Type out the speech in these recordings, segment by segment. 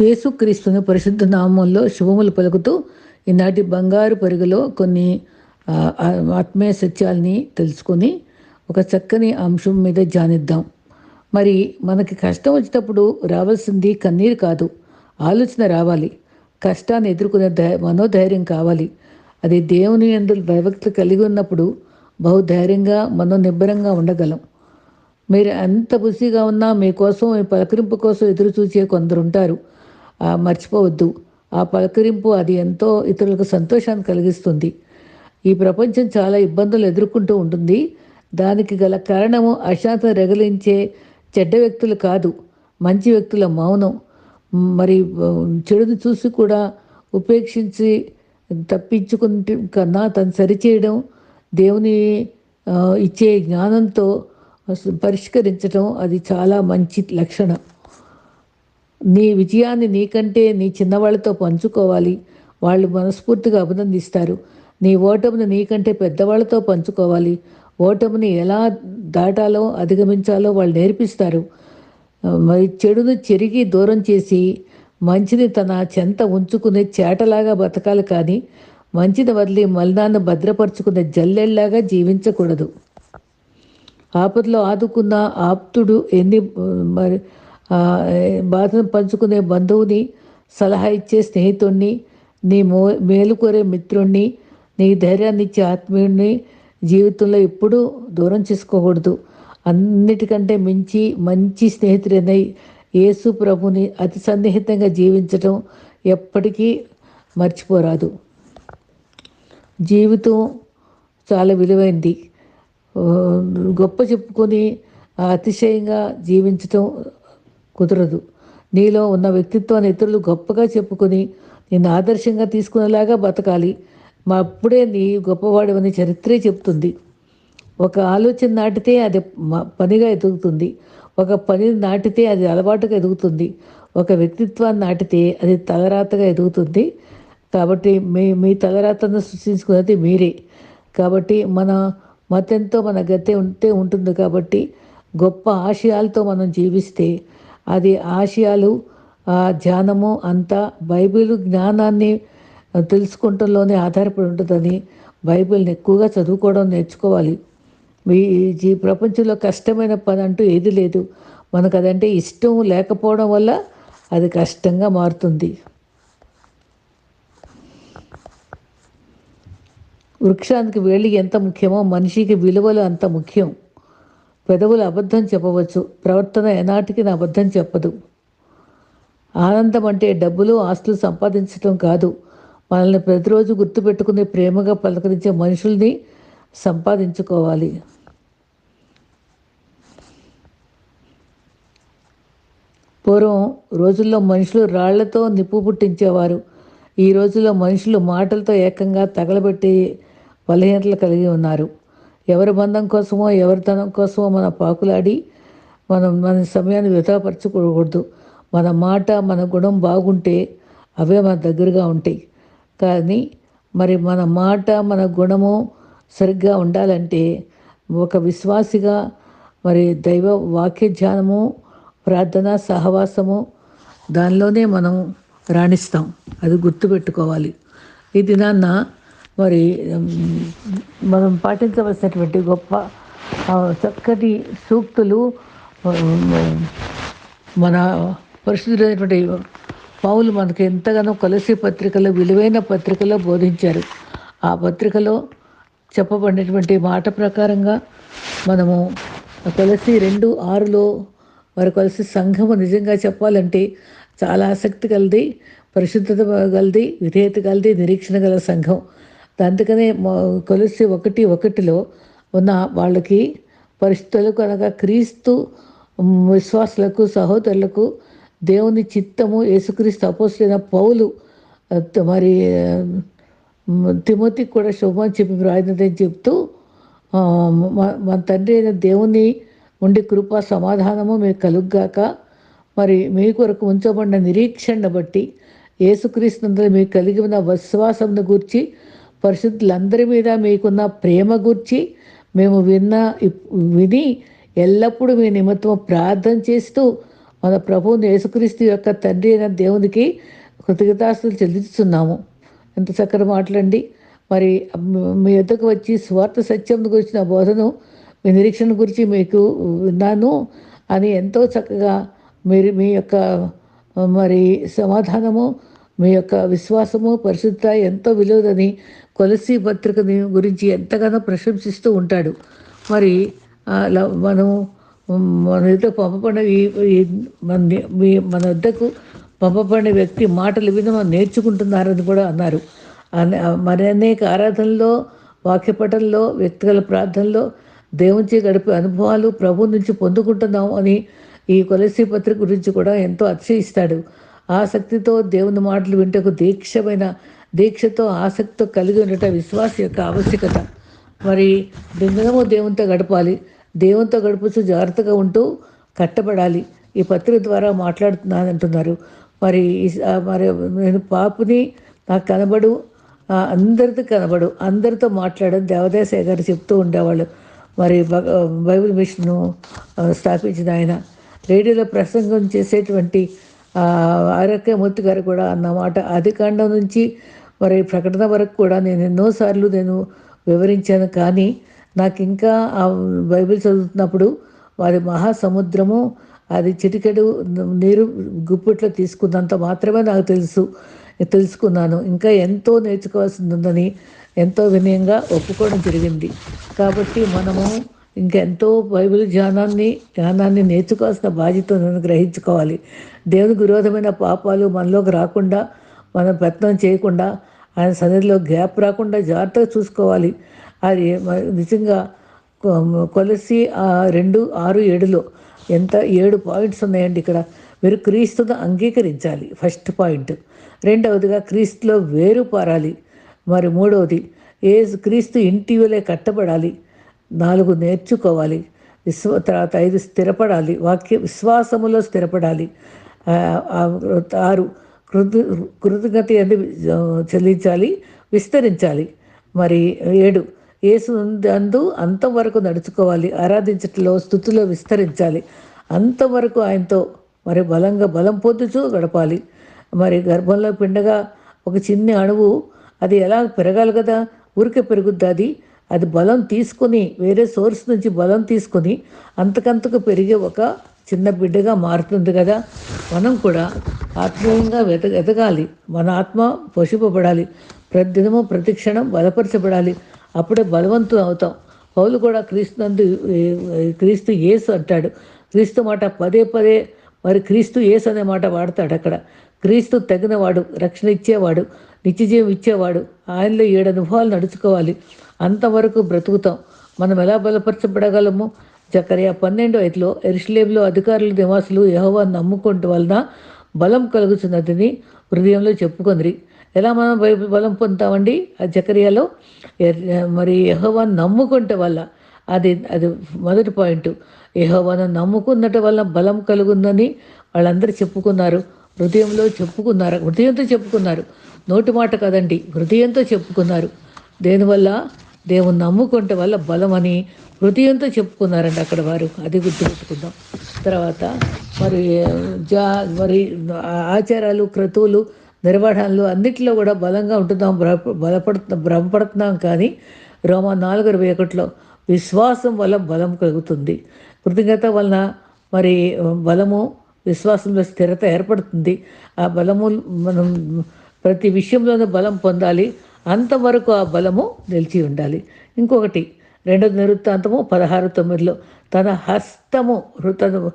యేసుక్రీస్తుని పరిశుద్ధ నామంలో శుభములు పలుకుతూ ఈనాటి బంగారు పరుగులో కొన్ని ఆత్మీయ సత్యాల్ని తెలుసుకొని ఒక చక్కని అంశం మీద ధ్యానిద్దాం మరి మనకి కష్టం వచ్చినప్పుడు రావాల్సింది కన్నీరు కాదు ఆలోచన రావాలి. కష్టాన్ని ఎదుర్కొనే ధై మనోధైర్యం కావాలి. అది దేవుని ఎందు భయభక్తులు కలిగి ఉన్నప్పుడు బహుధైర్యంగా మనోనిబ్బరంగా ఉండగలం. మీరు ఎంత బుసిగా ఉన్నా మీకోసం మీ పలకరింపు కోసం ఎదురు చూసే కొందరు ఉంటారు మర్చిపోవద్దు. ఆ పలకరింపు అది ఎంతో ఇతరులకు సంతోషాన్ని కలిగిస్తుంది. ఈ ప్రపంచం చాలా ఇబ్బందులు ఎదుర్కొంటూ ఉంటుంది. దానికి గల కారణము అశాంతం రగిలించే చెడ్డ వ్యక్తులు కాదు మంచి వ్యక్తుల మౌనం. మరి చెడుని చూసి కూడా ఉపేక్షించి తప్పించుకుంటే కన్నా తను సరిచేయడం దేవుని ఇచ్చే జ్ఞానంతో పరిష్కరించడం అది చాలా మంచి లక్షణం. నీ విజయాన్ని నీకంటే నీ చిన్నవాళ్ళతో పంచుకోవాలి. వాళ్ళు మనస్ఫూర్తిగా అభినందిస్తారు. నీ ఓటమిని నీకంటే పెద్దవాళ్ళతో పంచుకోవాలి. ఓటమిని ఎలా దాటాలో అధిగమించాలో వాళ్ళు నేర్పిస్తారు. మరి చెడును చెరిగి దూరం చేసి మంచిని తన చెంత ఉంచుకునే చేటలాగా బతకాలి కానీ మంచిని వదిలి మలినాన్ని భద్రపరుచుకునే జల్లెల్లాగా జీవించకూడదు. ఆపదలో ఆదుకున్న ఆప్తుడు ఎన్ని మరి బాధను పంచుకునే బంధువుని సలహా ఇచ్చే స్నేహితుణ్ణి నీ మో మేలు కోరే మిత్రుణ్ణి నీ ధైర్యాన్ని ఇచ్చే ఆత్మీయుణ్ణి జీవితంలో ఎప్పుడూ దూరం చేసుకోకూడదు. అన్నిటికంటే మించి మంచి స్నేహితుడైన యేసు ప్రభుని అతి సన్నిహితంగా జీవించటం ఎప్పటికీ మర్చిపోరాదు. జీవితం చాలా విలువైంది. గొప్ప చెప్పుకొని అతిశయంగా జీవించటం కుదరదు. నీలో ఉన్న వ్యక్తిత్వాన్ని ఇతరులు గొప్పగా చెప్పుకొని నిన్ను ఆదర్శంగా తీసుకునేలాగా బతకాలి. మా అప్పుడే నీ గొప్పవాడివని చరిత్రే చెప్తుంది. ఒక ఆలోచన నాటితే అది పనిగా ఎదుగుతుంది. ఒక పని నాటితే అది అలవాటుగా ఎదుగుతుంది. ఒక వ్యక్తిత్వాన్ని నాటితే అది తలరాతగా ఎదుగుతుంది. కాబట్టి మీ మీ తలరాతను సృష్టించుకున్నది మీరే. కాబట్టి మన మతంతో మన గతే ఉంటే ఉంటుంది కాబట్టి గొప్ప ఆశయాలతో మనం జీవిస్తే అది ఆశయాలు ఆ ధ్యానము అంతా బైబిల్ జ్ఞానాన్ని తెలుసుకుంటంలోనే ఆధారపడి ఉంటుందని బైబిల్ని ఎక్కువగా చదువుకోవడం నేర్చుకోవాలి. ఈ ప్రపంచంలో కష్టమైన పని అంటూ ఏది లేదు. మనకు అదంటే ఇష్టం లేకపోవడం వల్ల అది కష్టంగా మారుతుంది. వృక్షానికి వేలి ఎంత ముఖ్యమో మనిషికి విలువలు అంత ముఖ్యం. పెదవులు అబద్ధం చెప్పవచ్చు. ప్రవర్తన ఎనాటికి నా అబద్ధం చెప్పదు. ఆనందం అంటే డబ్బులు ఆస్తులు సంపాదించడం కాదు. మనల్ని ప్రతిరోజు గుర్తుపెట్టుకుని ప్రేమగా పలకరించే మనుషుల్ని సంపాదించుకోవాలి. పూర్వం రోజుల్లో మనుషులు రాళ్ళతో నిప్పు పుట్టించేవారు. ఈ రోజుల్లో మనుషులు మాటలతో ఏకంగా తగలబెట్టి బలహీనతలు కలిగి ఉన్నారు. ఎవరి బంధం కోసమో ఎవరి ధనం కోసమో మన పాకులాడి మనం మన సమయాన్ని వృధాపరచుకోకూడదు మన మాట మన గుణం బాగుంటే అవే మన దగ్గరగా ఉంటాయి. కానీ మరి మన మాట మన గుణము సరిగ్గా ఉండాలంటే ఒక విశ్వాసిగా మరి దైవ వాక్య ధ్యానము ప్రార్థన సహవాసము దానిలోనే మనం రాణిస్తాం. అది గుర్తుపెట్టుకోవాలి. ఈ దినాన్న మరి మనం పాటించవలసినటువంటి గొప్ప చక్కటి సూక్తులు మన పరిశుద్ధులైనటువంటి పౌలు మనకు ఎంతగానో కలసి పత్రికలో విలువైన పత్రికలో బోధించారు. ఆ పత్రికలో చెప్పబడినటువంటి మాట ప్రకారంగా మనము కలిసి రెండు ఆరులో మరి కలిసి సంఘము నిజంగా చెప్పాలంటే చాలా ఆసక్తి కలది పరిశుద్ధత గలది విధేయత కలది నిరీక్షణ గల సంఘం. అందుకనే కలిసి ఒకటి ఒకటిలో ఉన్న వాళ్ళకి పరిస్థితులకు అనగా క్రీస్తు విశ్వాసులకు సహోదరులకు దేవుని చిత్తము యేసుక్రీస్తు అపోస్తులైన పౌలు మరి తిమతికి తిమోతికి కూడా శుభం చెప్పి ప్రార్థన చెప్తూ మా మన తండ్రి అయిన దేవుని ఉండి కృప సమాధానము మీకు కలుగ్గాక మరి మీ కొరకు ఉంచబడిన నిరీక్షణ బట్టి యేసుక్రీస్తునందు మీకు కలిగి ఉన్న విశ్వాసంను గూర్చి పరిశుద్ధులందరి మీద మీకున్న ప్రేమ గురించి మేము విన్న విని ఎల్లప్పుడూ మీ నిమిత్తం ప్రార్థన చేస్తూ మన ప్రభువుని యేసుక్రీస్తు యొక్క తండ్రి అయిన దేవునికి కృతజ్ఞతాస్తులు చెల్లిస్తున్నాము. ఎంత చక్కటి మాట్లాడండి మరి మీ ఎద్దకు వచ్చి స్వార్థ సత్యం గురించిన బోధను మీ నిరీక్షణ గురించి మీకు విన్నాను అని ఎంతో చక్కగా మీరు మీ యొక్క మరి సమాధానము మీ యొక్క విశ్వాసము పరిశుద్ధ ఎంతో విలువదని కొలసి పత్రిక గురించి ఎంతగానో ప్రశంసిస్తూ ఉంటాడు. మరి మనం మన ఇద్దరు పంపబడిన మన మన వద్దకు పంపబడిన వ్యక్తి మాటలు విని మనం నేర్చుకుంటున్నారని కూడా అన్నారు. మరి అనేక ఆరాధనలో వాక్యపటంలో వ్యక్తిగత ప్రార్థనలో దేవునిచే గడిపే అనుభవాలు ప్రభు నుంచి పొందుకుంటున్నాం అని ఈ కొలసి పత్రిక గురించి కూడా ఎంతో అతిశయిస్తాడు. ఆసక్తితో దేవుని మాటలు వింటకు దీక్షమైన దీక్షతో ఆసక్తితో కలిగి ఉండటం విశ్వాస యొక్క ఆవశ్యకత. మరి దినము దేవునితో గడపాలి. దేవునితో గడుపుతూ జాగ్రత్తగా ఉంటూ కట్టబడాలి. ఈ పత్రిక ద్వారా మాట్లాడుతున్నాను అంటున్నారు. మరి మరి నేను పాపుని నాకు కనబడు అందరితో కనబడు అందరితో మాట్లాడడం దేవదేశయ్య గారు చెప్తూ ఉండేవాళ్ళు. మరి బైబిల్ మిషన్ను స్థాపించిన ఆయన. రేడియోలో ప్రసంగం చేసేటువంటి ఆరోగ్యమూర్తి గారు కూడా అన్నమాట ఆదికాండం నుంచి మరి ప్రకటన వరకు కూడా నేను ఎన్నోసార్లు నేను వివరించాను. కానీ నాకు ఇంకా ఆ బైబిల్ చదువుతున్నప్పుడు వారి మహాసముద్రము అది చిటికెడు నీరు గుప్పిట్లో తీసుకున్నంత మాత్రమే నాకు తెలుసు తెలుసుకున్నాను. ఇంకా ఎంతో నేర్చుకోవాల్సింది ఉందని ఎంతో వినయంగా ఒప్పుకోవడం జరిగింది. కాబట్టి మనము ఇంకెంతో బైబిల్ జ్ఞానాన్ని జ్ఞానాన్ని నేర్చుకోవాల్సిన బాధ్యతను గ్రహించుకోవాలి. దేవునికి విరోధమైన పాపాలు మనలోకి రాకుండా మనం ప్రయత్నం చేయకుండా ఆయన సన్నిధిలో గ్యాప్ రాకుండా జాగ్రత్తగా చూసుకోవాలి. అది నిజంగా కొలసి రెండు ఆరు ఏడులో ఎంత ఏడు పాయింట్స్ ఉన్నాయండి ఇక్కడ. మీరు క్రీస్తును అంగీకరించాలి. First point. రెండవదిగా క్రీస్తులో వేరు పారాలి. మరి మూడవది ఏ క్రీస్తు ఇంటి వలె కట్టబడాలి. నాలుగు నేర్చుకోవాలి. విశ్వ తర్వాత ఐదు స్థిరపడాలి. వాక్య విశ్వాసములో స్థిరపడాలి. ఆరు కృత కృతజ్ఞత అని చెల్లించాలి. విస్తరించాలి. మరి ఏడు ఏసు అందు అంతవరకు నడుచుకోవాలి. ఆరాధించట్లో స్థుతిలో విస్తరించాలి. అంతవరకు ఆయనతో మరి బలంగా బలం పొందుచూ గడపాలి. మరి గర్భంలో పిండగా ఒక చిన్న అణువు అది ఎలా పెరగాలి కదా? ఊరికే పెరుగుద్ది అది. అది బలం తీసుకొని వేరే సోర్స్ నుంచి బలం తీసుకొని అంతకంతకు పెరిగే ఒక చిన్న బిడ్డగా మారుతుంది కదా. మనం కూడా ఆత్మీయంగా వెత ఎదగాలి మన ఆత్మ పోషింపబడాలి. ప్రతిదినము ప్రతిక్షణం బలపరచబడాలి. అప్పుడే బలవంతులు అవుతాం. పౌలు కూడా క్రీస్తునందు క్రీస్తు యేసు అంటాడు. క్రీస్తు మాట పదే పదే మరి క్రీస్తు యేసు అనే మాట వాడతాడు అక్కడ. క్రీస్తు తగినవాడు రక్షణ ఇచ్చేవాడు నిత్యజీవం ఇచ్చేవాడు. ఆయనలో ఏడు అనుభవాలు నడుచుకోవాలి. అంతవరకు బ్రతుకుతాం. మనం ఎలా బలపరచబడగలము? జకరియా పన్నెండు ఐదులో ఎరుషులేంలో అధికారులు నివాసులు యహోవా నమ్ముకుంటూ వలన బలం కలుగుతున్నదని హృదయంలో చెప్పుకుంది ఎలా మనం బైబిల్ బలం పొందుతామండి? ఆ జకరియాలో మరి యహోవాను నమ్ముకుంటే వల్ల. అది అది మొదటి పాయింట్. యహోవాను నమ్ముకున్నట వల్ల బలం కలుగుందని వాళ్ళందరూ చెప్పుకున్నారు. హృదయంలో చెప్పుకున్నారు. హృదయంతో చెప్పుకున్నారు. నోటి మాట కదండి. హృదయంతో చెప్పుకున్నారు. దేనివల్ల? దేవుని నమ్ముకుంటే వల్ల బలమని హృదయంతో చెప్పుకున్నారండి అక్కడ వారు. అది గుర్తుపెట్టుకుందాం. తర్వాత మరి జా మరి ఆచారాలు క్రతువులు నిర్వహణలు అన్నిటిలో కూడా బలంగా ఉంటున్నాం బలపడుతున్నాం భ్రమపడుతున్నాం కానీ రోమ నాలుగు ఇరవై ఒకటిలో విశ్వాసం వల్ల బలం కలుగుతుంది. కృతజ్ఞత వలన మరి బలము విశ్వాసంలో స్థిరత ఏర్పడుతుంది. ఆ బలము మనం ప్రతి విషయంలోనూ బలం పొందాలి. అంతవరకు ఆ బలము నిలిచి ఉండాలి. ఇంకొకటి రెండో నిరుత్తాంతము పదహారు తొమ్మిదిలో తన హస్తము తన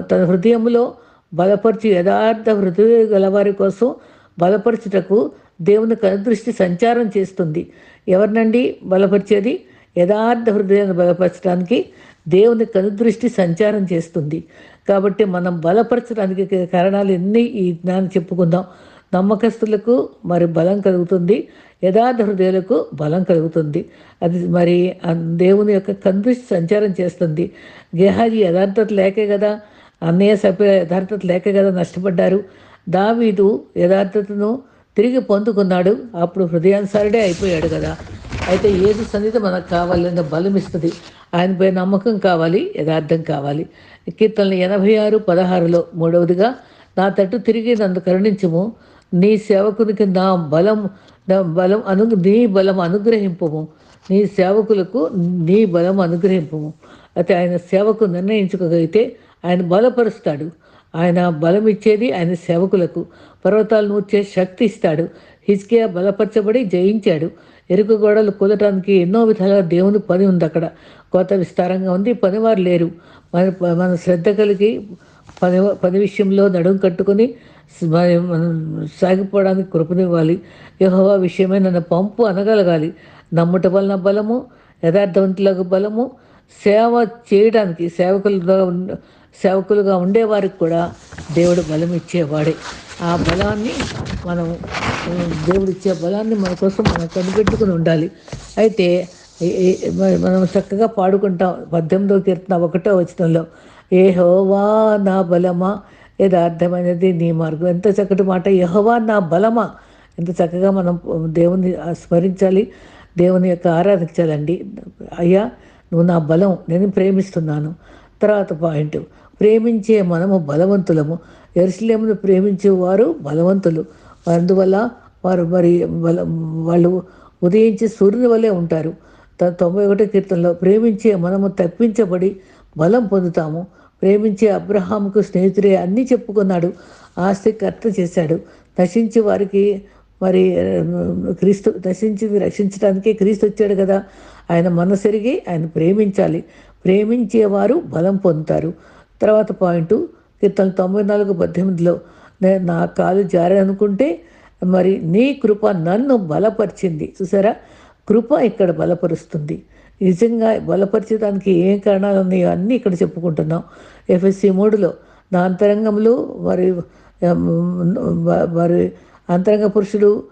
తన హృదయంలో బలపరిచి యథార్థ హృదయ గలవారి కోసం బలపరచుటకు దేవుని కనుదృష్టి సంచారం చేస్తుంది. ఎవరినండి బలపరిచేది? యథార్థ హృదయాన్ని బలపరచడానికి దేవుని కనుదృష్టి సంచారం చేస్తుంది. కాబట్టి మనం బలపరచడానికి కారణాలు ఎన్ని? ఈ జ్ఞానం చెప్పుకుందాం. నమ్మకస్తులకు మరి బలం కలుగుతుంది యథార్థ హృదయాలకు బలం కలుగుతుంది. అది మరి దేవుని యొక్క కందృష్టి సంచారం చేస్తుంది. గేహాజీ యథార్థత లేకే కదా అన్నయ్య సభ్యుల యథార్థత లేక కదా నష్టపడ్డారు. దావీదు యథార్థతను తిరిగి పొందుకున్నాడు. అప్పుడు హృదయానుసారుడే అయిపోయాడు కదా. అయితే ఏది సన్నిధి మనకు కావాలన్న బలం ఇస్తుంది. ఆయనపై నమ్మకం కావాలి యథార్థం కావాలి. కీర్తనలు ఎనభై ఆరు పదహారులో మూడవదిగా నా తట్టు తిరిగి నన్ను కరుణించము. నీ సేవకునికి నా బలం నా బలం అను నీ బలం అనుగ్రహింపము. నీ సేవకులకు నీ బలం అనుగ్రహింపము. అయితే ఆయన సేవకు నిర్ణయించుకోగలిగితే ఆయన బలపరుస్తాడు. ఆయన బలం ఇచ్చేది ఆయన సేవకులకు. పర్వతాలు నూర్చే శక్తి ఇస్తాడు. హిజ్కియా బలపరచబడి జయించాడు. ఎరుకు గోడలు కూలటానికి ఎన్నో విధాలుగా దేవుని పని ఉంది అక్కడ. కోత విస్తారంగా ఉంది పనివారు లేరు. మన మన శ్రద్ధ కలిగి పని పని విషయంలో నడుం కట్టుకొని మనం సాగిపోవడానికి కృపనివ్వాలి. యహోవా విషయమై నన్ను పంపు అనగలగాలి. నమ్ముట వలన బలము యథార్థవంతులకు బలము సేవ చేయడానికి సేవకులుగా సేవకులుగా ఉండేవారికి కూడా దేవుడు బలం ఇచ్చేవాడే. ఆ బలాన్ని మనం దేవుడు ఇచ్చే బలాన్ని మన కోసం మనం కనిపెట్టుకుని ఉండాలి. అయితే మనం చక్కగా పాడుకుంటాం. పద్దెనిమిదో కీర్తన ఒకటో వచనంలో ఏ హోవా నా బలమా యథార్థమైనది నీ మార్గం. ఎంత చక్కటి మాట. యహోవా నా బలమా. ఎంత చక్కగా మనం దేవుని స్మరించాలి దేవుని యొక్క ఆరాధించాలండి. అయ్యా నువ్వు నా బలం నేను ప్రేమిస్తున్నాను. తర్వాత పాయింట్. ప్రేమించే మనము బలవంతులము. ఎరుసలేమును ప్రేమించే వారు బలవంతులు. అందువల్ల వారు మరి బల వాళ్ళు ఉదయించి సూర్యుని వలె ఉంటారు. తొంభై ఒకటో కీర్తనలో ప్రేమించే మనము తప్పించబడి బలం పొందుతాము. ప్రేమించే అబ్రహాంకు స్నేహితుడే అన్నీ చెప్పుకున్నాడు. ఆస్తి కర్త చేశాడు. నశించి వారికి మరి క్రీస్తు నశించి రక్షించడానికే క్రీస్తు వచ్చాడు కదా. ఆయన మనసెరిగి ఆయన ప్రేమించాలి. ప్రేమించేవారు బలం పొందుతారు. తర్వాత పాయింట్ కీర్తన తొంభై నాలుగు పద్దెనిమిదిలో నేను నా కాలు జారనుకుంటే మరి నీ కృప నన్ను బలపరిచింది. చూసారా? కృప ఇక్కడ బలపరుస్తుంది. నిజంగా బలపరిచడానికి ఏం కారణాలు ఉన్నాయో అన్నీ ఇక్కడ చెప్పుకుంటున్నాం. ఎఫ్ఎస్సి మూడులో నా అంతరంగంలో మరి వారి అంతరంగ పురుషుడు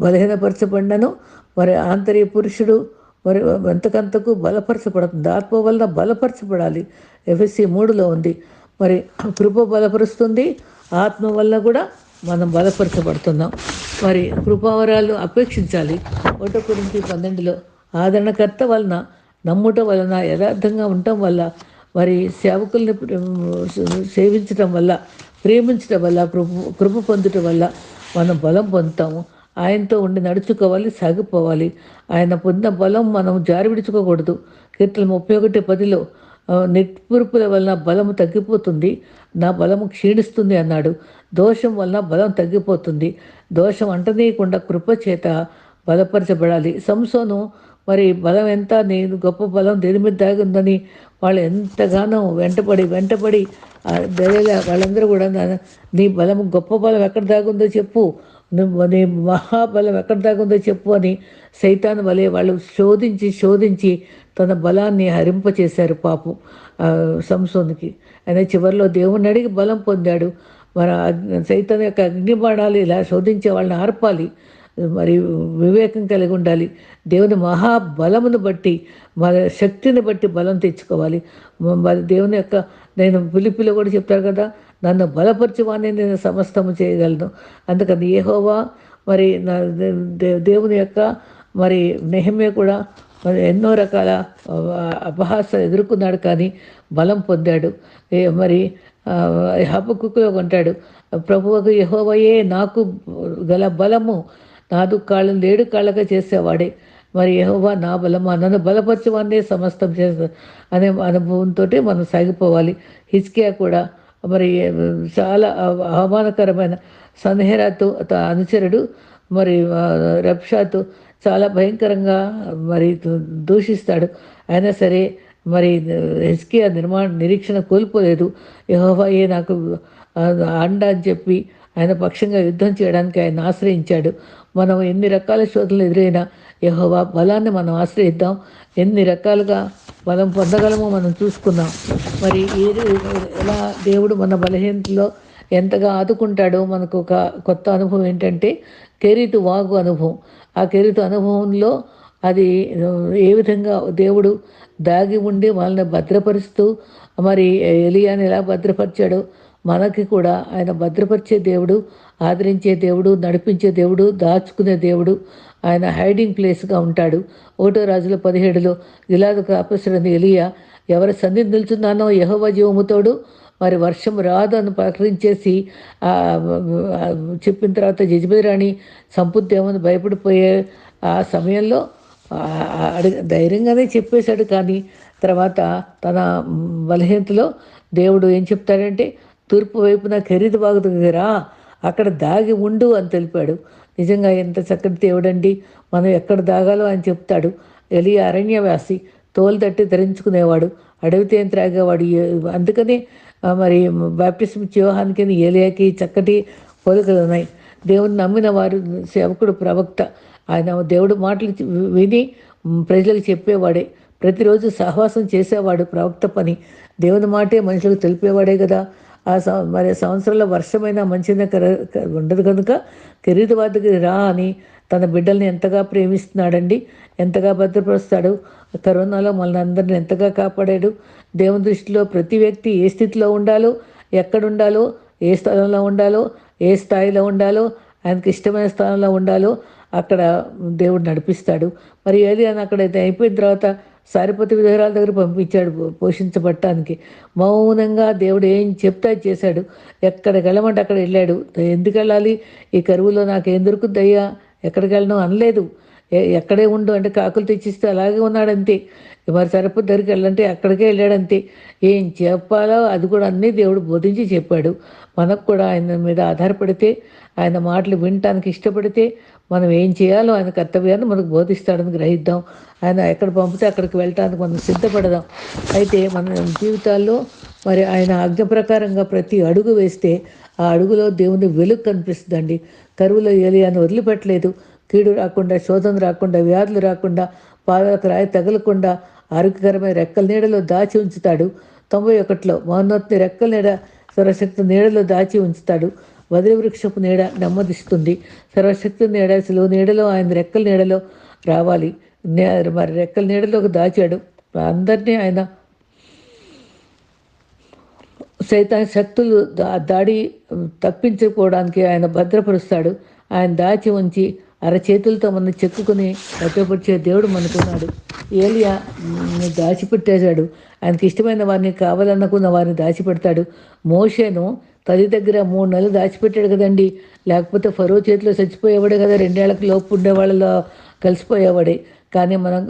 బలహీనపరచబడినను మరి ఆంతర్య పురుషుడు మరి ఎంతకంతకు బలపరచబడుతుంది. ఆత్మ వలన బలపరచబడాలి. ఎఫ్ఎస్సి మూడులో ఉంది. మరి కృప బలపరుస్తుంది. ఆత్మ వల్ల కూడా మనం బలపరచబడుతున్నాం. మరి కృపావరాలు అపేక్షించాలి. ఒకటో గురించి పన్నెండులో ఆదరణకర్త వలన నమ్ముట వలన యథార్థంగా ఉండటం వల్ల మరి సేవకుల్ని ప్రే- సేవించటం వల్ల ప్రేమించటం వల్ల కృప కృప పొందటం వల్ల మనం బలం పొందుతాము. ఆయనతో ఉండి నడుచుకోవాలి సాగిపోవాలి. ఆయన పొందిన బలం మనం జారి విడుచుకోకూడదు. కీర్తన ముప్పై ఒకటి పదిలో ఆ, నిట్పురుపుల వలన బలము తగ్గిపోతుంది నా బలము క్షీణిస్తుంది అన్నాడు. దోషం వలన బలం తగ్గిపోతుంది. దోషం అంటనీయకుండా కృప చేత బలపరచబడాలి. సంసోను మరి బలం ఎంత? నేను గొప్ప బలం దేని మీద తాగుందని వాళ్ళు ఎంతగానో వెంటపడి వెంటపడి ఆ వాళ్ళందరూ కూడా నీ బలం గొప్ప బలం ఎక్కడ దాగుందో చెప్పు. నువ్వు నీ మహాబలం ఎక్కడ దాగుందో చెప్పు అని సైతాన్ వలె వాళ్ళు శోధించి శోధించి తన బలాన్ని హరింపచేశారు పాపం సంసోన్కి సంసోనికి. ఆయన చివరిలో దేవుణ్ణి అడిగి బలం పొందాడు. మన సైతం సైతాన్ యొక్క అగ్నిబాణాలు ఇలా శోధించే వాళ్ళని ఆర్పాలి. మరి వివేకం కలిగి ఉండాలి. దేవుని మహాబలమును బట్టి మన శక్తిని బట్టి బలం తెచ్చుకోవాలి. మరి దేవుని యొక్క నేను పిలిపిలో కూడా చెప్తారు కదా నన్ను బలపరచువాన్ని నేను సమస్తము చేయగలను. అందుకని ఏహోవా మరి నా దే- దేవుని యొక్క మరి నెహమే కూడా మరి ఎన్నో రకాల అపహాస ఎదుర్కొన్నాడు కానీ బలం పొందాడు. మరి హబ్బకుక్కులో కొంటాడు. ప్రభువుకు యహోవయే నాకు గల బలము నాదు కాళ్ళు లేడు కాళ్ళగా చేసేవాడే. మరి యెహోవా నా బలమా? నన్ను బలపరచువాన్నే సమస్తం చేస్తా అనే అనుభవంతో మనం సాగిపోవాలి. హిజ్కియా కూడా మరి చాలా అవమానకరమైన సందేహరాతో అనుచరుడు. మరి ఆ, రబ్షాతో చాలా భయంకరంగా మరి దూ- దూషిస్తాడు. అయినా సరే మరి హెస్కియా నిర్మాణ నిరీక్షణ కోల్పోలేదు. యెహోవాయే నాకు అండ అని చెప్పి ఆయన పక్షంగా యుద్ధం చేయడానికి ఆయన ఆశ్రయించాడు. మనం ఎన్ని రకాల శోధనలు ఎదురైనా యహోవా బలాన్ని మనం ఆశ్రయిద్దాం. ఎన్ని రకాలుగా బలం పొందగలమో మనం చూసుకుందాం. మరి ఏది ఎలా దేవుడు మన బలహీనతలో ఎంతగా ఆదుకుంటాడో మనకు ఒక కొత్త అనుభవం ఏంటంటే కెరీతు వాగు అనుభవం. ఆ కెరీతు అనుభవంలో అది ఏ విధంగా దేవుడు దాగి ఉండి వాళ్ళని భద్రపరుస్తూ మరి ఎలియాని ఎలా భద్రపరిచాడో మనకి కూడా ఆయన భద్రపరిచే దేవుడు ఆదరించే దేవుడు నడిపించే దేవుడు దాచుకునే దేవుడు. ఆయన హైడింగ్ ప్లేస్గా ఉంటాడు. ఒకటో రాజుల పదిహేడులో గిలాదు కాపసుడని ఎలియా ఎవరి సన్నిధి నిల్చున్నానో యహోవ జీవముతోడు మరి వర్షం రాదు అని ప్రకటించేసి చెప్పిన తర్వాత జజ్బేరాణి సంపుద్దేమని భయపడిపోయే ఆ సమయంలో అడి ధైర్యంగానే చెప్పేశాడు. కానీ తర్వాత తన బలహీనతలో దేవుడు ఏం చెప్తాడంటే తూర్పు వైపున ఖరీదు బాగు దగ్గర అక్కడ దాగి ఉండు అని తెలిపాడు. నిజంగా ఎంత చక్కటి దేవుడండి మనం ఎక్కడ దాగాలో అని చెప్తాడు. ఎలి అరణ్యవాసి తోలు తట్టి ధరించుకునేవాడు అడవితేం త్రాగేవాడు. అందుకని మరి బాప్టిస్మ్ చివహానికి ఏలియాకి చక్కటి పోలికలు ఉన్నాయి. దేవుని నమ్మిన వారు సేవకుడు ప్రవక్త. ఆయన దేవుడు మాటలు విని ప్రజలకు చెప్పేవాడే. ప్రతిరోజు సహవాసం చేసేవాడు ప్రవక్త పని. దేవుని మాటే మనుషులకు తెలిపేవాడే కదా. ఆ మరి సంవత్సరంలో వర్షమైన మంచిగా ఉండదు కనుక కిరీటవాదికి రా అని తన బిడ్డల్ని ఎంతగా ప్రేమిస్తున్నాడండి ఎంతగా భద్రపరుస్తాడు కరోనాలో మనల్ని అందరిని ఎంతగా కాపాడాడు దేవుని దృష్టిలో ప్రతి వ్యక్తి ఏ స్థితిలో ఉండాలో ఎక్కడ ఉండాలో ఏ స్థలంలో ఉండాలో ఏ స్థాయిలో ఉండాలో ఆయనకి ఇష్టమైన స్థానంలో ఉండాలో అక్కడ దేవుడు నడిపిస్తాడు. మరి ఏది అని అక్కడ అయిపోయిన తర్వాత సారిపతి విగ్రహాల దగ్గర పంపించాడు పోషించబట్టానికి. మౌనంగా దేవుడు ఏం చెప్తా చేశాడు. ఎక్కడికి వెళ్ళమంటే అక్కడ వెళ్ళాడు. ఎందుకు వెళ్ళాలి? ఈ కరువులో నాకు ఏం దొరుకుద్దయ్యా ఎక్కడికి వెళ్ళను అనలేదు. ఎక్కడే ఉండు అంటే కాకులు తెచ్చిస్తే అలాగే ఉన్నాడంతే. మరి సరిపతి దగ్గరికి వెళ్ళంటే అక్కడికే వెళ్ళాడంతే. ఏం చెప్పాలో అది కూడా అన్నీ దేవుడు బోధించి చెప్పాడు. మనకు కూడా ఆయన మీద ఆధారపడితే ఆయన మాటలు వినటానికి ఇష్టపడితే మనం ఏం చేయాలో ఆయన కర్తవ్యాన్ని మనకు బోధిస్తాడని గ్రహిద్దాం. ఆయన ఎక్కడ పంపితే అక్కడికి వెళ్ళటానికి మనం సిద్ధపడదాం. అయితే మన జీవితాల్లో మరి ఆయన ఆజ్ఞ ప్రకారంగా ప్రతి అడుగు వేస్తే ఆ అడుగులో దేవుని వెలుగు కనిపిస్తుందండి. కరువులో ఏలియాను వదిలిపెట్టలేదు. కీడు రాకుండా శోధన రాకుండా వ్యాధులు రాకుండా పాదాలకు రాయి తగలకుండా ఆరోగ్యకరమైన రెక్కల నీడలో దాచి ఉంచుతాడు. తొంభై ఒకటిలో మహోన్నతిని రెక్కల నీడ సర్వశక్తి నీడలో దాచి ఉంచుతాడు. వదిలి వృక్షపు నీడ నెమ్మదిస్తుంది. సర్వశక్తి నీడ నీడలో ఆయన రెక్కల నీడలో రావాలి. మరి రెక్కల నీడలోకి దాచాడు. అందరినీ ఆయన సైతాన్ శక్తులు దాడి తప్పించుకోవడానికి ఆయన భద్రపరుస్తాడు. ఆయన దాచి ఉంచి అరచేతులతో మనం చెక్కుకుని భద్రపరిచే దేవుడు మనకున్నాడు. ఏలియా దాచిపెట్టేశాడు. ఆయనకి ఇష్టమైన వారిని కావాలనుకున్న వారిని దాచిపెడతాడు. మోషేను తల్లి దగ్గర మూడు నెలలు దాచిపెట్టాడు కదండి. లేకపోతే ఫరో చేతిలో చచ్చిపోయేవాడే కదా రెండేళ్ళకు లోపు ఉండేవాళ్ళలో కలిసిపోయేవాడే. కానీ మనం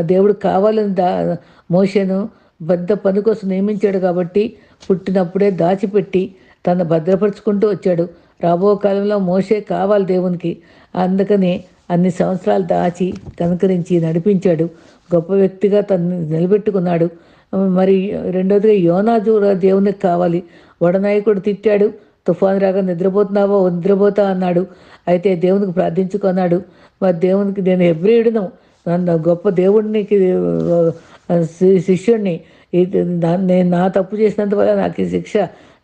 దేవుడు కావాలని దా మోషను పెద్ద పని కోసం నియమించాడు కాబట్టి పుట్టినప్పుడే దాచిపెట్టి తను భద్రపరుచుకుంటూ వచ్చాడు. రాబో కాలంలో మోసే కావాలి దేవునికి. అందుకని అన్ని సంవత్సరాలు దాచి కనుకరించి నడిపించాడు. గొప్ప వ్యక్తిగా తను నిలబెట్టుకున్నాడు. మరి రెండోదిగా యోనాజు దేవునికి కావాలి. వడనాయకుడు తిట్టాడు. తుఫాను రాగా నిద్రపోతున్నావో? నిద్రపోతా అన్నాడు. అయితే దేవునికి ప్రార్థించుకున్నాడు మరి దేవునికి నేను ఎవ్రీడును నన్ను గొప్ప దేవుడికి శిష్యుడిని నేను నా తప్పు చేసినంత వల్ల నాకు ఈ శిక్ష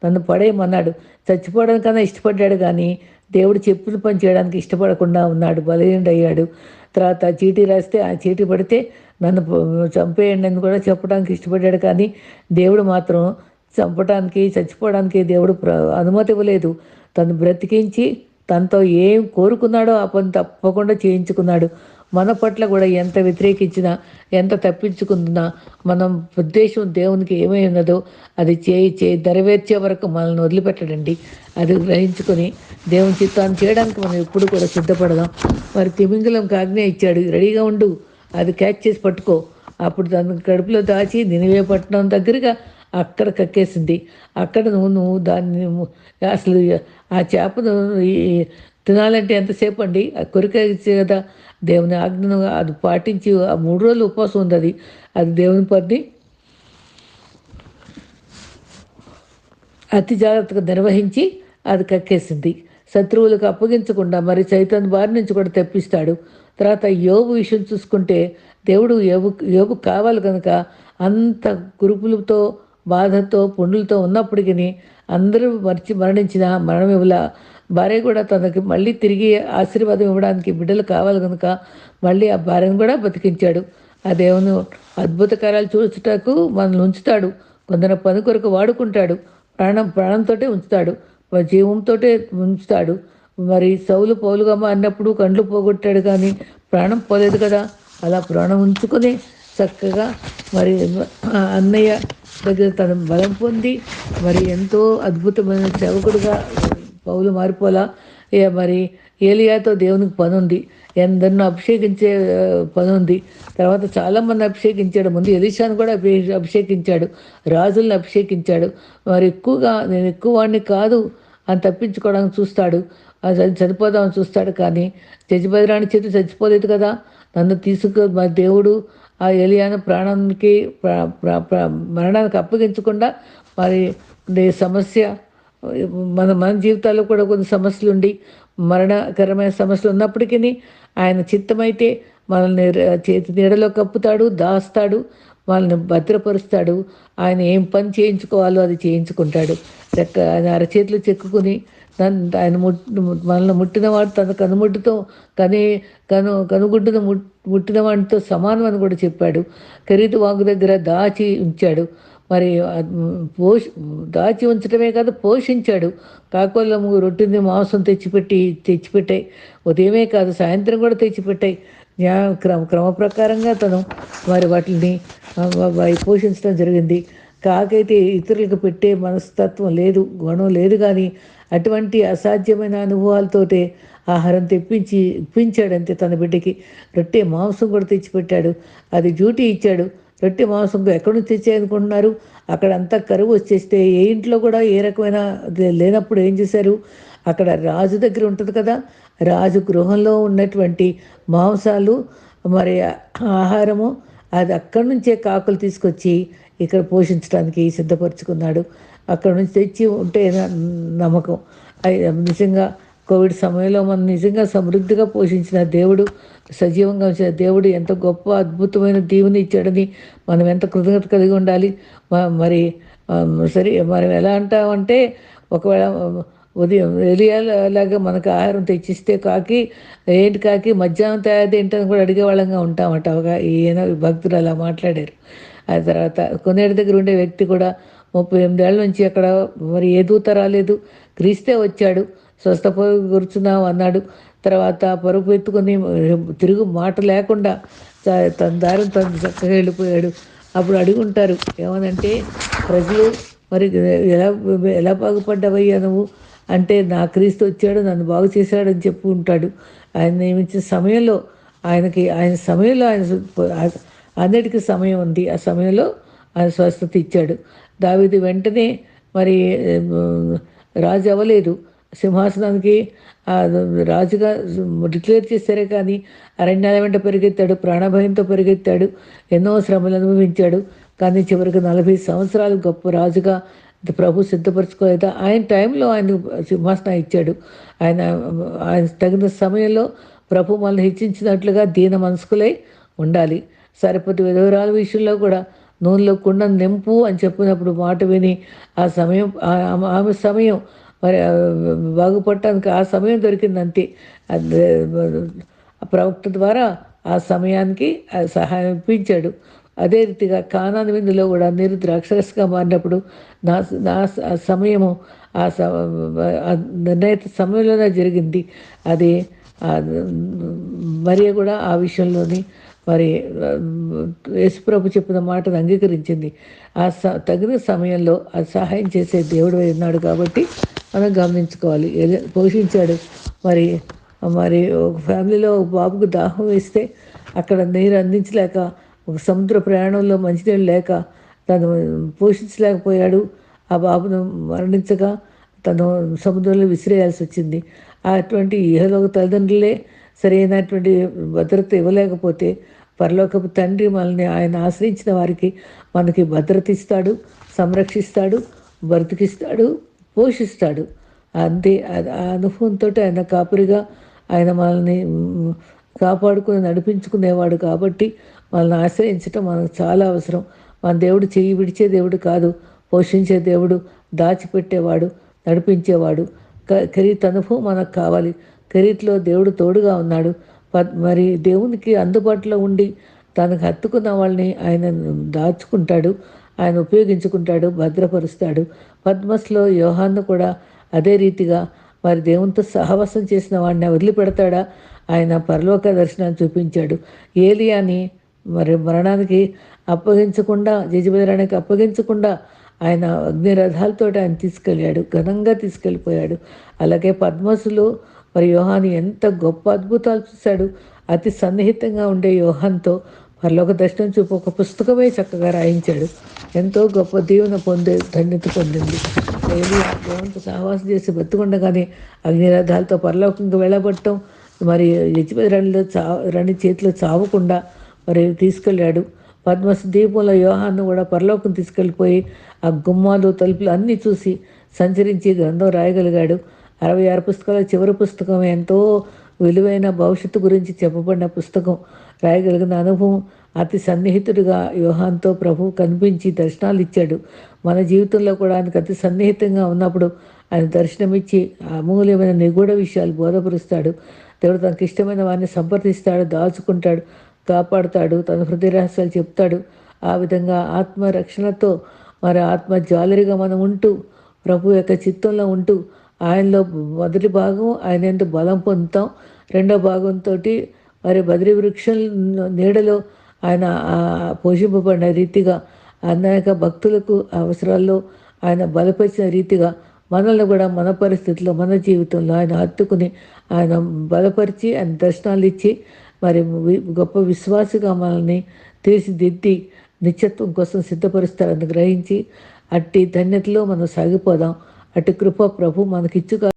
నన్ను పడేయమన్నాడు. చచ్చిపోవడానికన్నా ఇష్టపడ్డాడు కానీ దేవుడు చెప్పిన పని చేయడానికి ఇష్టపడకుండా ఉన్నాడు. బలహీనుడు అయ్యాడు. తర్వాత చీటీ రాస్తే ఆ చీటీ పడితే నన్ను చంపేయండి అని కూడా చెప్పడానికి ఇష్టపడ్డాడు. కానీ దేవుడు మాత్రం చంపడానికి చచ్చిపోవడానికి దేవుడు అనుమతి ఇవ్వలేదు. తను బ్రతికించి తనతో ఏం కోరుకున్నాడో ఆ పని తప్పకుండా చేయించుకున్నాడు. మన పట్ల కూడా ఎంత వ్యతిరేకించినా ఎంత తప్పించుకున్నా మనం ఉద్దేశం దేవునికి ఏమై ఉన్నదో అది చేయి చేయి నెరవేర్చే వరకు మనల్ని వదిలిపెట్టడండి. అది గ్రహించుకొని దేవుని చిత్తాన్ని చేయడానికి మనం ఎప్పుడు కూడా సిద్ధపడదాం. మరి తిమింగలం ఆజ్ఞ ఇచ్చాడు రెడీగా ఉండు అది క్యాచ్ చేసి పట్టుకో. అప్పుడు తన కడుపులో దాచి నినివే పట్టణం దగ్గరగా అక్కడ కక్కేసింది. అక్కడ నువ్వు నువ్వు దాన్ని అసలు ఆ చేపను తినాలంటే ఎంతసేపు అండి? ఆ కొరిక కదా దేవుని ఆజ్ఞను అది పాటించి ఆ మూడు రోజులు ఉపవాసం ఉంది అది. అది దేవుని పని అతి జాగ్రత్తగా నిర్వహించి అది కక్కేసింది. శత్రువులకు అప్పగించకుండా మరి చైతన్య బారి నుంచి కూడా తెప్పిస్తాడు. తర్వాత యోగు విషయం చూసుకుంటే దేవుడు యోగు యోగు కావాలి కనుక అంత గురుపులతో బాధతో పుండులతో ఉన్నప్పటికీ అందరూ మర్చి మరణించిన మరణం ఇవ్వలా. భార్య కూడా తనకి మళ్ళీ తిరిగి ఆశీర్వాదం ఇవ్వడానికి బిడ్డలు కావాలి కనుక మళ్ళీ ఆ భార్యను కూడా బతికించాడు. ఆ దేవుని అద్భుత కార్యాలు చూచుటకు మనల్ని ఉంచుతాడు. కొందరు పని కొరకు వాడుకుంటాడు. ప్రాణం ప్రాణంతో ఉంచుతాడు. జీవంతో ఉంచుతాడు. మరి సౌలు పౌలుగా అన్నప్పుడు కండ్లు పోగొట్టాడు కానీ ప్రాణం పోలేదు కదా. అలా ప్రాణం ఉంచుకొని చక్కగా మరి అన్నయ్య దగ్గర తన బలం పొంది మరి ఎంతో అద్భుతమైన సేవకుడుగా పౌలు మారిపోలా మరి ఏలియాతో దేవునికి పని ఉంది ఎందరినో అభిషేకించే పని ఉంది తర్వాత చాలామంది అభిషేకించాడు. ముందు ఎలిషాను కూడా అభిషేకించాడు. రాజుల్ని అభిషేకించాడు. మరి ఎక్కువగా నేను ఎక్కువ వాడిని కాదు అని తప్పించుకోవడానికి చూస్తాడు. చనిపోదామని చూస్తాడు కానీ జజబదిరాణి చేతి చచ్చిపోలేదు కదా. నన్ను తీసుకు మా దేవుడు ఆ ఎలియాను ప్రాణానికి మరణానికి అప్పగించకుండా మరి సమస్య మన మన జీవితాల్లో కూడా కొన్ని సమస్యలు ఉండి మరణకరమైన సమస్యలు ఉన్నప్పటికీ ఆయన చిత్తమైతే మనల్ని చేతి నీడలో కప్పుతాడు దాస్తాడు వాళ్ళని భద్రపరుస్తాడు. ఆయన ఏం పని చేయించుకోవాలో అది చేయించుకుంటాడు. చెక్క ఆయన అరచేతులు చెక్కుని తను ఆయన ముట్టి మనల్ని ముట్టినవాడు తన కనుముట్టుతో కనే కను కనుగుడ్డును ముట్టిన వాడితో సమానం అని కూడా చెప్పాడు. ఖరీదు వాగు దగ్గర దాచి ఉంచాడు. మరి పోష దాచి ఉంచడమే కాదు పోషించాడు. కాకోళ్ళము రొట్టింది మాంసం తెచ్చిపెట్టి తెచ్చిపెట్టాయి. ఉదయమే కాదు సాయంత్రం కూడా తెచ్చిపెట్టాయి. క్రమ క్రమ ప్రకారంగా తను మరి వాటిని పోషించడం జరిగింది. కాకైతే ఇతరులకు పెట్టే మనస్తత్వం లేదు గుణం లేదు కానీ అటువంటి అసాధ్యమైన అనుభవాలతోటే ఆహారం తెప్పించి ఇప్పించాడంతే తన బిడ్డకి. రొట్టె మాంసం కూడా తెచ్చిపెట్టాడు. అది డ్యూటీ ఇచ్చాడు. రొట్టె మాంసం ఎక్కడి నుంచి తెచ్చాయనుకుంటున్నారు? అక్కడ అంతా కరువు వచ్చేస్తే ఏ ఇంట్లో కూడా ఏ రకమైన లేనప్పుడు ఏం చేశారు? అక్కడ రాజు దగ్గర ఉంటుంది కదా రాజు గృహంలో ఉన్నటువంటి మాంసాలు మరి ఆహారము అది అక్కడి నుంచే కాకులు తీసుకొచ్చి ఇక్కడ పోషించడానికి సిద్ధపరచుకున్నాడు. అక్కడ నుంచి తెచ్చి ఉంటే నమ్మకం. నిజంగా కోవిడ్ సమయంలో మనం నిజంగా సమృద్ధిగా పోషించిన దేవుడు సజీవంగా ఉంచిన దేవుడు ఎంత గొప్ప అద్భుతమైన దీవుని ఇచ్చాడని మనం ఎంత కృతజ్ఞత కలిగి ఉండాలి. మరి సరే మనం ఎలా అంటామంటే ఒకవేళ ఉదయం ఎలియాలాగా మనకు ఆహారం తెచ్చిస్తే కాకి ఏంటి కాకి మధ్యాహ్నం తయారు ఏంటని కూడా అడిగేవాళ్ళంగా ఉంటామట. ఒక ఈయన భక్తులు అలా మాట్లాడారు. ఆ తర్వాత కొన్నేటి దగ్గర ఉండే వ్యక్తి కూడా ముప్పై ఎనిమిదేళ్ళ నుంచి అక్కడ మరి ఏ దూత రాలేదు. క్రీస్తే వచ్చాడు. స్వస్థ కూర్చున్నాం అన్నాడు. తర్వాత పరుపు ఎత్తుకొని తిరుగు మాట లేకుండా తన దారిని తను చక్కగా వెళ్ళిపోయాడు. అప్పుడు అడుగుంటారు ఏమనంటే ప్రజలు మరి ఎలా ఎలా బాగుపడ్డావయ్యా నువ్వు? అంటే నా క్రీస్తు వచ్చాడు నన్ను బాగు చేశాడని చెప్పు ఉంటాడు. ఆయన నియమించిన సమయంలో ఆయనకి ఆయన సమయంలో ఆయన అన్నిటికీ సమయం ఉంది. ఆ సమయంలో ఆయన స్వస్థత ఇచ్చాడు. దావిది వెంటనే మరి రాజు అవ్వలేదు. సింహాసనానికి రాజుగా డిక్లేర్ చేశారే కానీ అరణ్యాల వెంట పరిగెత్తాడు ప్రాణభయంతో పరిగెత్తాడు ఎన్నో శ్రమలు అనుభవించాడు. కానీ చివరికి నలభై సంవత్సరాలు గొప్ప రాజుగా ప్రభు సిద్ధపరచుకోలేదా? ఆయన టైంలో ఆయన సింహాసనం ఇచ్చాడు. ఆయన ఆయన తగిన సమయంలో ప్రభు మనల్ని హెచ్చించినట్లుగా దీన మనసుకులై ఉండాలి. సరిపతి విధవరాల విషయంలో కూడా నూనెలో కుండను నింపు అని చెప్పినప్పుడు మాట విని ఆ సమయం ఆమె సమయం మరి బాగుపడటానికి ఆ సమయం దొరికింది అంతే ప్రవక్త ద్వారా ఆ సమయానికి సహాయం ఇప్పించాడు. అదే రీతిగా కానాని విందులో కూడా నేను ద్రాక్షరస్గా మారినప్పుడు నా నా సమయము ఆ నిర్ణయిత సమయంలోనే జరిగింది. అది మరి కూడా ఆ విషయంలోని మరి యేసుప్రభు చెప్పిన మాటను అంగీకరించింది. ఆ స తగిన సమయంలో ఆ సహాయం చేసే దేవుడు ఉన్నాడు కాబట్టి మనం గమనించుకోవాలి. పోషించాడు. మరి మరి ఒక ఫ్యామిలీలో ఒక బాబుకు దాహం వేస్తే అక్కడ నీరు అందించలేక ఒక సముద్ర ప్రయాణంలో మంచినీళ్ళు లేక తను పోషించలేకపోయాడు. ఆ బాబును మరణించగా తను సముద్రంలో విసిరేయాల్సి వచ్చింది. అటువంటి ఇహలోక తల్లిదండ్రులే సరైనటువంటి భద్రత ఇవ్వలేకపోతే పరలోకపు తండ్రి మనల్ని ఆయన ఆశ్రయించిన వారికి మనకి భద్రత ఇస్తాడు సంరక్షిస్తాడు బ్రతికిస్తాడు పోషిస్తాడు. అంతే. ఆ అనుభవంతో ఆయన కాపురిగా ఆయన మనల్ని కాపాడుకుని నడిపించుకునేవాడు కాబట్టి వాళ్ళని ఆశ్రయించటం మనకు చాలా అవసరం. మన దేవుడు చెయ్యి విడిచే దేవుడు కాదు. పోషించే దేవుడు దాచిపెట్టేవాడు నడిపించేవాడు. ఖరీత్ అనుభవం మనకు కావాలి. ఖరీత్లో దేవుడు తోడుగా ఉన్నాడు. మరి దేవునికి అందుబాటులో ఉండి తనకు హత్తుకున్న వాళ్ళని ఆయన దాచుకుంటాడు. ఆయన ఉపయోగించుకుంటాడు భద్రపరుస్తాడు. పద్మస్లో యోహాన్ను కూడా అదే రీతిగా మరి దేవునితో సహవాసం చేసిన వాడిని వదిలిపెడతాడా? ఆయన పరలోక దర్శనాన్ని చూపించాడు. ఏలియాని మరి మరణానికి అప్పగించకుండా జజబెదరానికి అప్పగించకుండా ఆయన అగ్ని రథాలతో ఆయన తీసుకెళ్ళాడు ఘనంగా తీసుకెళ్ళిపోయాడు. అలాగే పద్మసులు మరి యోహాను ఎంత గొప్ప అద్భుతాలు చూశాడు. అతి సన్నిహితంగా ఉండే యోహాన్తో పరలోక దర్శనం చూపు ఒక పుస్తకమే చక్కగా రాయించాడు. ఎంతో గొప్ప దీవెన పొందే ధన్యత పొందింది. ఏలియా దేవునితో సహవాసం చేసి బతుకుండగానే అగ్నిరథాలతో పరలోకంగా వెళ్ళబట్టడం మరి యజ్మతి రణిలో చా రణి చేతిలో చావకుండా మరి తీసుకెళ్ళాడు. పద్మస్ దీపంలో యోహాన్ని కూడా పరలోకం తీసుకెళ్ళిపోయి ఆ గుమ్మాలు తలుపులు అన్నీ చూసి సంచరించి గ్రంథం రాయగలిగాడు. అరవై ఆరు పుస్తకాల చివరి పుస్తకం ఎంతో విలువైన భవిష్యత్తు గురించి చెప్పబడిన పుస్తకం. రాయగలిగిన అనుభవం అతి సన్నిహితుడిగా వ్యూహాంతో ప్రభు కనిపించి దర్శనాలు ఇచ్చాడు. మన జీవితంలో కూడా ఆయనకు అతి సన్నిహితంగా ఉన్నప్పుడు ఆయన దర్శనమిచ్చి అమూల్యమైన నిగూఢ విషయాలు బోధపరుస్తాడు. దేవుడు తనకి ఇష్టమైన వారిని సంప్రదిస్తాడు దాచుకుంటాడు. కాపాడుతాడు తన హృదయ రహస్యాలు చెప్తాడు. ఆ విధంగా ఆత్మరక్షణతో మరి ఆత్మ జాలరిగా మనం ఉంటూ ప్రభు యొక్క చిత్తంలో ఉంటూ ఆయనలో మొదటి భాగం ఆయన ఎంత బలం పొందుతాం. రెండో భాగంతో మరి బదిరి వృక్షం నీడలో ఆయన పోషింపబడిన రీతిగా అనేక భక్తులకు అవసరాల్లో ఆయన బలపరిచిన రీతిగా మనల్ని కూడా మన పరిస్థితుల్లో మన జీవితంలో ఆయన హత్తుకుని ఆయన బలపరిచి ఆయన దర్శనాలు ఇచ్చి మరి గొప్ప విశ్వాసగా మనల్ని తీర్చిదిద్ది నిత్యత్వం కోసం సిద్ధపరుస్తారని గ్రహించి అట్టి ధన్యతలో మనం సాగిపోదాం. అటు కృప ప్రభు మనకిచ్చుగా